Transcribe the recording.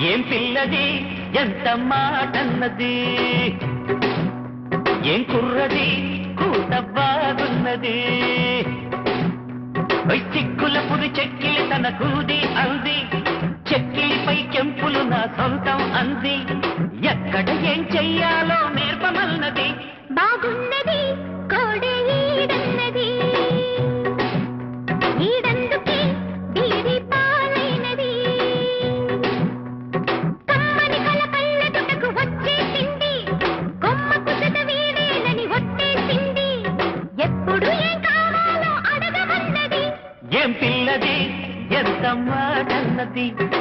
ఏం పిల్లది? ఎంత మాటన్నది? ఏం కుర్రది? కూత బాగున్నది చిక్కుల పురి చెక్కిలి తన కూది అంది. చెక్కిలిపై కెంపులు నా సొంతం అంది. ఎక్కడ ఏం చెయ్యాలో నేర్పమన్నది. బాగుంది అడగమన్నది ఏం పిల్లది ఎంత మాటన్నది బాగున్న